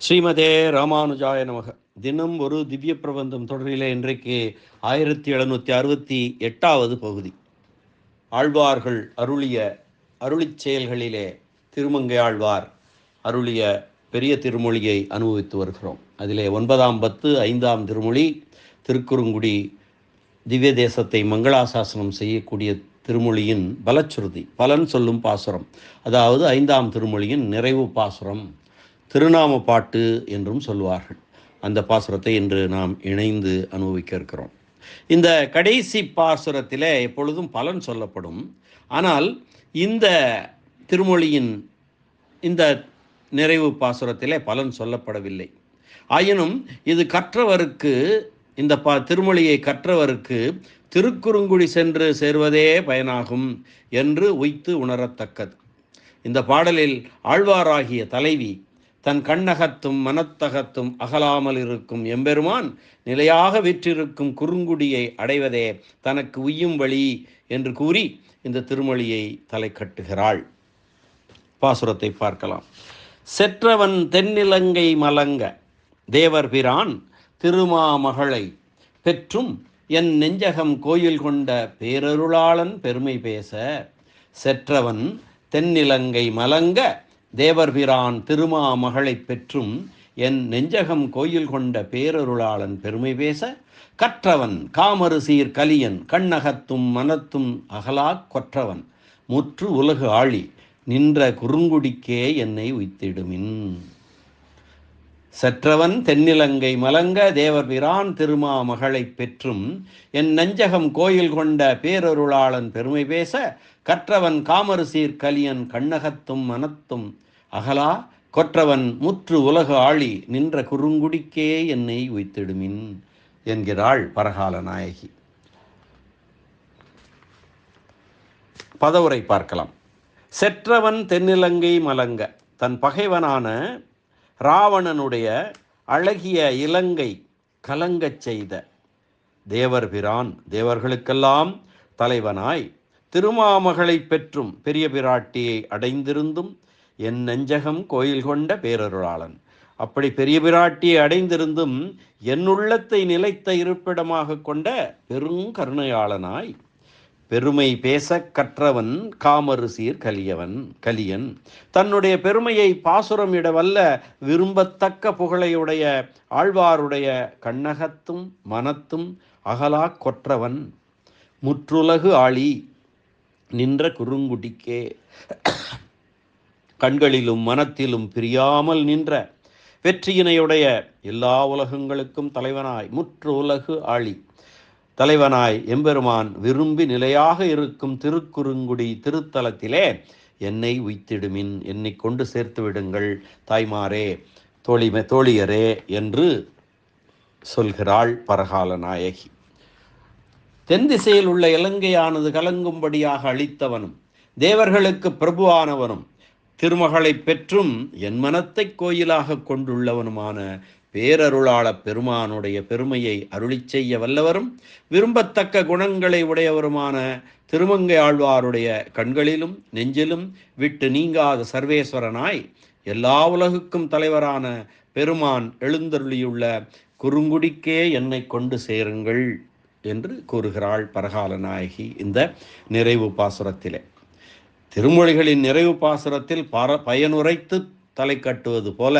ஸ்ரீமதே ராமானுஜாய நமக. தினம் ஒரு திவ்ய பிரபந்தம் தொடரிலே இன்றைக்கு ஆயிரத்தி எழுநூற்றி அறுபத்தி எட்டாவது பகுதி. ஆழ்வார்கள் அருளிய அருளிச் செயல்களிலே திருமங்கை ஆழ்வார் அருளிய பெரிய திருமொழியை அனுபவித்து வருகிறோம். அதிலே ஒன்பதாம் பத்து ஐந்தாம் திருமொழி திருக்குறுங்குடி திவ்ய தேசத்தை மங்களாசாசனம் செய்யக்கூடிய திருமொழியின் பலச்சுருதி பலன் சொல்லும் பாசுரம். அதாவது ஐந்தாம் திருமொழியின் நிறைவு பாசுரம். திருநாம பாட்டு என்றும் சொல்வார்கள் அந்த பாசுரத்தை இன்று நாம் இணைந்து அனுபவிக்க இருக்கிறோம். இந்த கடைசி பாசுரத்தில் எப்பொழுதும் பலன் சொல்லப்படும். ஆனால் இந்த திருமொழியின் இந்த நிறைவு பாசுரத்திலே பலன் சொல்லப்படவில்லை. ஆயினும் இது கற்றவருக்கு இந்த பா திருமொழியை கற்றவருக்கு திருக்குறுங்குடி சென்று சேர்வதே பயனாகும் என்று உய்த்து உணரத்தக்கது. இந்த பாடலில் ஆழ்வாராகிய தலைவி தன் கண்ணகத்தும் மனத்தகத்தும் அகலாமல் இருக்கும் எம்பெருமான் நிலையாக விற்றிருக்கும் குறுங்குடியை அடைவதே தனக்கு உய்யும் வழி என்று கூறி இந்த திருமொழியை தலை கட்டுகிறாள் பாசுரத்தை பார்க்கலாம். செற்றவன் தென்னிலங்கை மலங்க தேவர் பிரான் திருமாமகளை பெற்றும் என் நெஞ்சகம் கோயில் கொண்ட பேரருளாளன் பெருமை பேச செற்றவன் தென்னிலங்கை மலங்க தேவர்பிரான் திருமாமகளை பெற்றும் என் நெஞ்சகம் கோயில் கொண்ட பேரருளாளன் பெருமை பேச கற்றவன் காமறு சீர் கலியன் கண்ணகத்தும் மனத்தும் அகலாக் கொற்றவன் முற்று உலகு ஆழி நின்ற குறுங்குடிக்கே என்னை உய்த்திடுமின். செற்றவன் தென்னிலங்கை மலங்க தேவர் பிரான் திருமா மகளைப் பெற்றும் என் நஞ்சகம் கோயில் கொண்ட பேரருளாளன் பெருமை பேச கற்றவன் காமருசீர் கலியன் கண்ணகத்தும் மனத்தும் அகலா கொற்றவன் முற்று உலக ஆழி நின்ற குறுங்குடிக்கே என்னை உய்த்திடுமின் என்கிறாள் பரகால நாயகி. பதவுரை பார்க்கலாம். செற்றவன் தென்னிலங்கை மலங்க தன் பகைவனான ராவணனுடைய அழகிய இலங்கை கலங்கச் செய்த தேவர் பிரான் தேவர்களுக்கெல்லாம் தலைவனாய் திருமாமகளை பெற்றும் பெரிய பிராட்டியை அடைந்திருந்தும் என் நெஞ்சகம் கோயில் கொண்ட பேரருளாளன். அப்படி பெரிய பிராட்டியை அடைந்திருந்தும் என் உள்ளத்தை நிலைத்த இருப்பிடமாக கொண்ட பெருங்கருணையாளனாய் பெருமை பேச கற்றவன் காமறு சீர் கலியவன் கலியன். தன்னுடைய பெருமையை பாசுரம் இடவல்ல விரும்பத்தக்க புகழையுடைய ஆழ்வாருடைய கண்ணகத்தும் மனத்தும் அகலா கொற்றவன். முற்றுலகு ஆளி நின்ற குறுங்குடிக்கே. கண்களிலும் மனத்திலும் பிரியாமல் நின்ற வெற்றியினையுடைய எல்லா உலகங்களுக்கும் தலைவனாய் முற்று உலகு ஆளி தலைவனாய் எம்பெருமான் விரும்பி நிலையாக இருக்கும் திருக்குறுங்குடி திருத்தலத்திலே என்னை உய்த்திடுமின் என்னை கொண்டு சேர்த்து விடுங்கள் தாய்மாரே தோழிமே தோழியரே என்று சொல்கிறாள் பரகால நாயகி. தென் திசையில் உள்ள இலங்கையானது கலங்கும்படியாக அளித்தவனும் தேவர்களுக்கு பிரபுவானவனும் திருமகளை பெற்றும் என் மனத்தை கோயிலாக கொண்டுள்ளவனுமான பேரருளாள பெருமானுடைய பெருமையை அருளி செய்ய வல்லவரும் விரும்பத்தக்க குணங்களை உடையவருமான திருமங்கை ஆழ்வாருடைய கண்களிலும் நெஞ்சிலும் விட்டு நீங்காத சர்வேஸ்வரனாய் எல்லா உலகுக்கும் தலைவரான பெருமான் எழுந்தருளியுள்ள குறுங்குடிக்கே என்னை கொண்டு சேருங்கள் என்று கூறுகிறாள் பரகால நாயகி இந்த நிறைவு பாசுரத்திலே. திருமொழிகளின் நிறைவு பாசுரத்தில் பர பயனுரைத்து தலை கட்டுவது போல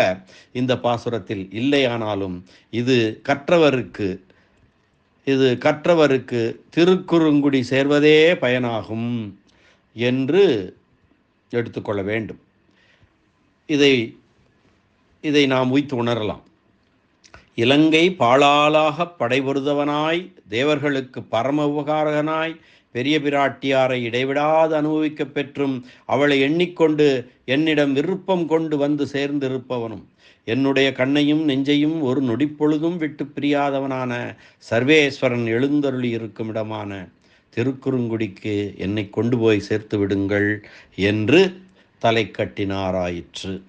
இந்த பாசுரத்தில் இல்லையானாலும் இது கற்றவருக்கு இது கற்றவருக்கு திருக்குறுங்குடி சேர்வதே பயனாகும் என்று எடுத்துக்கொள்ள வேண்டும். இதை இதை நாம் உய்த்து உணரலாம். இலங்கை பாழாளாக படைபொருதவனாய் தேவர்களுக்கு பரம உபகாரகனாய் பெரிய பிராட்டியாரை இடைவிடாது அனுபவிக்கப் பெற்றும் அவளை எண்ணிக்கொண்டு என்னிடம் விருப்பம் கொண்டு வந்து சேர்ந்திருப்பவனும் என்னுடைய கண்ணையும் நெஞ்சையும் ஒரு நொடிப்பொழுதும் விட்டு பிரியாதவனான சர்வேஸ்வரன் எழுந்தருளி இருக்கும் இடமான திருக்குறுங்குடிக்கு என்னை கொண்டு போய் சேர்த்து விடுங்கள் என்று தலை கட்டினாராயிற்று.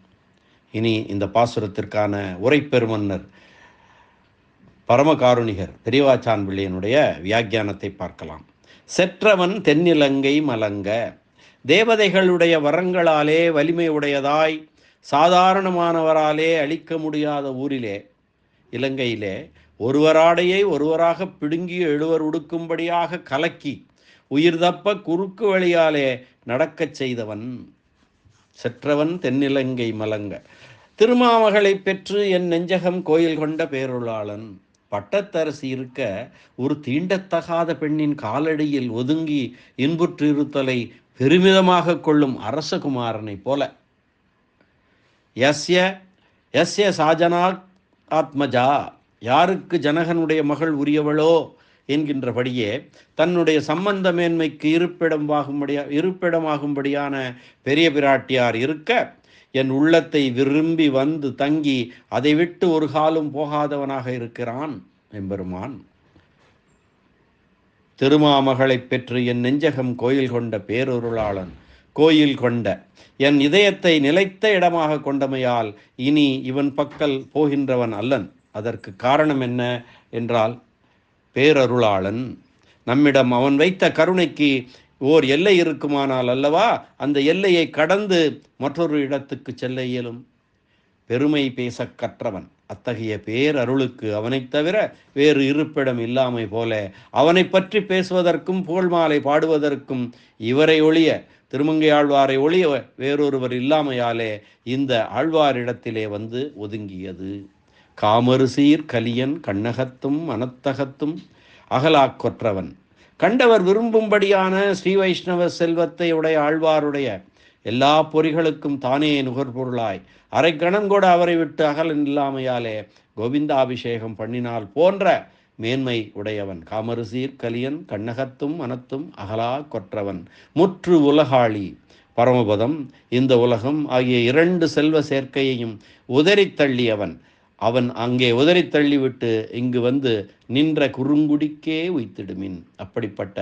இனி இந்த பாசுரத்திற்கான உரைப்பெருமன்னர் பரமகாருணிகர் பெரியவாச்சான் பிள்ளையனுடைய வியாக்கியானத்தை பார்க்கலாம். செற்றவன் தென்னிலங்கை மலங்க. தேவதைகளுடைய வரங்களாலே வலிமையுடையதாய் சாதாரணமானவராலே அழிக்க முடியாத ஊரிலே இலங்கையிலே ஒருவராடையை ஒருவராக பிடுங்கி எழுவர் உடுக்கும்படியாக கலக்கி உயிர் தப்ப குறுக்கு வழியாலே நடக்கச் செய்தவன். செற்றவன் தென்னிலங்கை மலங்க. திருமாமகளை பெற்று என் நெஞ்சகம் கோயில் கொண்ட பேருளாளன். பட்டத்தரசி இருக்க ஒரு தீண்டத்தகாத பெண்ணின் காலடியில் ஒதுங்கி இன்புற்று இருத்தலை பெருமிதமாக கொள்ளும் அரசகுமாரனைப் போல. எஸ்ய எஸ்ய சாஜனா ஆத்மஜா யாருக்கு ஜனகனுடைய மகள் உரியவளோ என்கின்றபடியே தன்னுடைய சம்பந்த மேன்மைக்கு இருப்பிடமாகும்படியா இருப்பிடமாகும்படியான பெரிய பிராட்டியார் இருக்க என் உள்ளத்தை விரும்பி வந்து தங்கி அதை விட்டு ஒரு காலம் போகாதவனாக இருக்கிறான் எம்பெருமான். திருமாமகளை பெற்று என் நெஞ்சகம் கோயில் கொண்ட பேரொருளாளன் கோயில் கொண்ட என் இதயத்தை நிலைத்த இடமாக கொண்டமையால் இனி இவன் பக்கல் போகின்றவன் அல்லன். அதற்கு காரணம் என்ன என்றால் பேரருளாளன் நம்மிடம் அவன் வைத்த கருணைக்கு ஓர் எல்லை இருக்குமானால் அல்லவா? அந்த எல்லையை கடந்து மற்றொரு இடத்துக்கு செல்ல இயலும். பெருமை பேச கற்றவன் அத்தகைய பேரருளுக்கு அவனைத் தவிர வேறு இருப்பிடம் இல்லாமை போல அவனை பற்றி பேசுவதற்கும் புகழ்மாலை பாடுவதற்கும் இவரை ஒழிய திருமங்கை ஆழ்வாரை ஒழிய வேறொருவர் இல்லாமையாலே இந்த ஆழ்வாரிடத்திலே வந்து ஒதுங்கியது. காமருசீர் கலியன் கண்ணகத்தும் மனத்தகத்தும் அகலாக்கொற்றவன் கண்டவர் விரும்பும்படியான ஸ்ரீ வைஷ்ணவ செல்வத்தை உடைய ஆழ்வாருடைய எல்லா பொறிகளுக்கும் தானே நுகர்பொருளாய் அரை கணம் கூட அவரை விட்டு அகலன் இல்லாமையாலே கோவிந்தாபிஷேகம் பண்ணினால் போன்ற மேன்மை உடையவன். காமருசீர் கலியன் கண்ணகத்தும் மனத்தும் அகலா கொற்றவன். முற்று உலகாளி. பரமபதம் இந்த உலகம் ஆகிய இரண்டு செல்வ சேர்க்கையையும் உதறித் தள்ளியவன். அவன் அங்கே உதறி தள்ளிவிட்டு இங்கு வந்து நின்ற குறுங்குடிக்கே உய்த்திடுமின். அப்படிப்பட்ட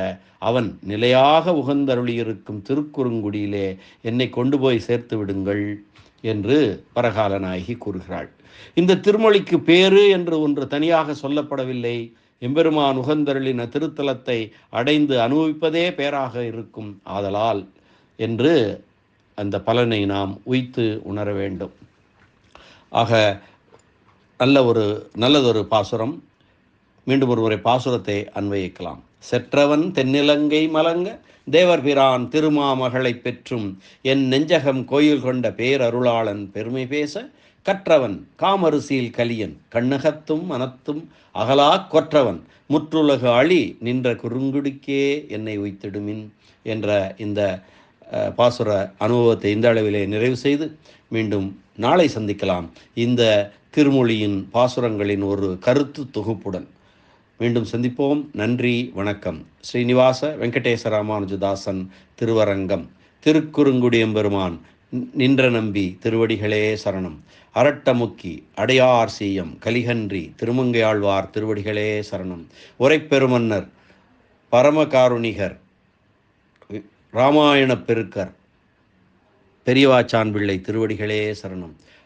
அவன் நிலையாக உகந்தருளியிருக்கும் திருக்குறுங்குடியிலே என்னை கொண்டு போய் சேர்த்து விடுங்கள் என்று பரகாலநாயகி கூறுகிறாள். இந்த திருமொழிக்கு பேரு என்று ஒன்று தனியாக சொல்லப்படவில்லை. எம்பெருமான் உகந்தருளின திருத்தலத்தை அடைந்து அனுபவிப்பதே பேராக இருக்கும் ஆதலால் என்று அந்த பலனை நாம் உய்த்து உணர வேண்டும். ஆக நல்ல ஒரு நல்லதொரு பாசுரம். மீண்டும் ஒருமுறை பாசுரத்தை அன்வயிக்கலாம். செற்றவன் தென்னிலங்கை மலங்க தேவர் பிரான் திருமாமகளை பெற்றும் என் நெஞ்சகம் கோயில் கொண்ட பேரருளாளன் பெருமை பேச கற்றவன் காமரிசியில் கலியன் கண்ணகத்தும் மனத்தும் அகலா கொற்றவன் முற்றுலகு அழி நின்ற குறுங்குடிக்கே என்னை உய்த்திடுமின் என்ற இந்த பாசுர அனுபவத்தை இந்த அளவிலே நிறைவு செய்து மீண்டும் நாளை சந்திக்கலாம். இந்த திருமொழியின் பாசுரங்களின் ஒரு கருத்து தொகுப்புடன் மீண்டும் சந்திப்போம். நன்றி வணக்கம். ஸ்ரீனிவாச வெங்கடேச ராமானுஜதாசன் திருவரங்கம் திருக்குறுங்குடியம்பெருமான் நின்ற நம்பி திருவடிகளே சரணம். அரட்டமுக்கி அடையார் சீயம் கலிகன்றி திருமங்கையாழ்வார் திருவடிகளே சரணம். உரைப்பெருமன்னர் பரமகாருணிகர் ராமாயணப் பெருக்கர் பெரியவாச்சான் பிள்ளை திருவடிகளே சரணம்.